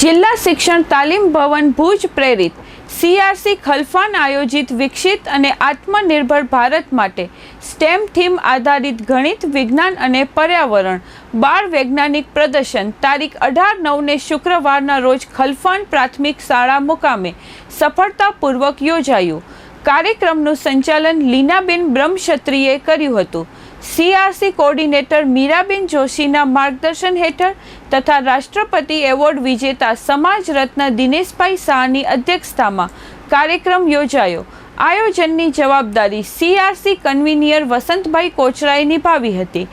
જિલ્લા શિક્ષણ તાલીમ ભવન ભુજ પ્રેરિત સીઆરસી ખલફાન આયોજિત વિકસિત અને આત્મનિર્ભર ભારત માટે સ્ટેમ થીમ આધારિત ગણિત, વિજ્ઞાન અને પર્યાવરણ બાળ વૈજ્ઞાનિક પ્રદર્શન તારીખ અઢાર નવને શુક્રવારના રોજ ખલફાન પ્રાથમિક શાળા મુકામે સફળતાપૂર્વક યોજાયું. કાર્યક્રમનું સંચાલન લીનાબેન બ્રહ્મક્ષત્રિયે કર્યું હતું. સીઆરસી કોર્ડિનેટર મીરાબેન જોશીના માર્ગદર્શન હેઠળ તથા રાષ્ટ્રપતિ એવોર્ડ વિજેતા સમાજ રત્ન દિનેશભાઈ શાહની અધ્યક્ષતામાં કાર્યક્રમ યોજાયો. આયોજનની જવાબદારી સીઆરસી કન્વીનિયર વસંતભાઈ કોચરાએ નિભાવી હતી.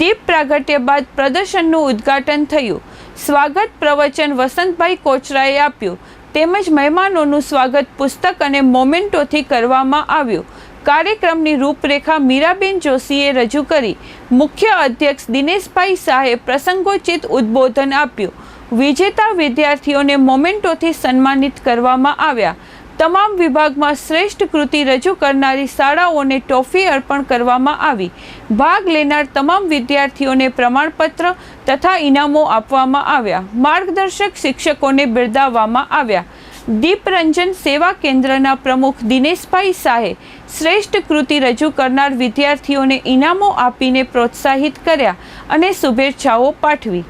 દીપ પ્રાગટ્ય બાદ પ્રદર્શનનું ઉદ્ઘાટન થયું. સ્વાગત પ્રવચન વસંતભાઈ કોચરાએ આપ્યું. તેમજ મહેમાનોનું સ્વાગત પુસ્તક અને મોમેન્ટોથી કરવામાં આવ્યું. કાર્યક્રમની રૂપરેખા મીરાબેન જોશીએ રજૂ કરી. મુખ્ય અધ્યક્ષ દિનેશભાઈ શાહે પ્રસંગોચિત ઉદ્બોધન આપ્યું. વિજેતા વિદ્યાર્થીઓને મોમેન્ટોથી સન્માનિત કરવામાં આવ્યા. તમામ વિભાગમાં શ્રેષ્ઠ કૃતિ રજૂ કરનારી શાળાઓને ટ્રોફી અર્પણ કરવામાં આવી. ભાગ લેનાર તમામ વિદ્યાર્થીઓને પ્રમાણપત્ર તથા ઇનામો આપવામાં આવ્યા. માર્ગદર્શક શિક્ષકોને બિરદાવવામાં આવ્યા. દીપરંજન સેવા કેન્દ્રના પ્રમુખ દિનેશભાઈ શાહે શ્રેષ્ઠ કૃતિ રજૂ કરનાર વિદ્યાર્થીઓને ઇનામો આપીને પ્રોત્સાહિત કર્યા અને શુભેચ્છાઓ પાઠવી.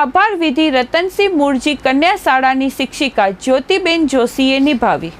આભાર વિધિ રતનસિંહ મૂળજી કન્યા શાળાની શિક્ષિકા જ્યોતિબેન જોશીએ નિભાવી.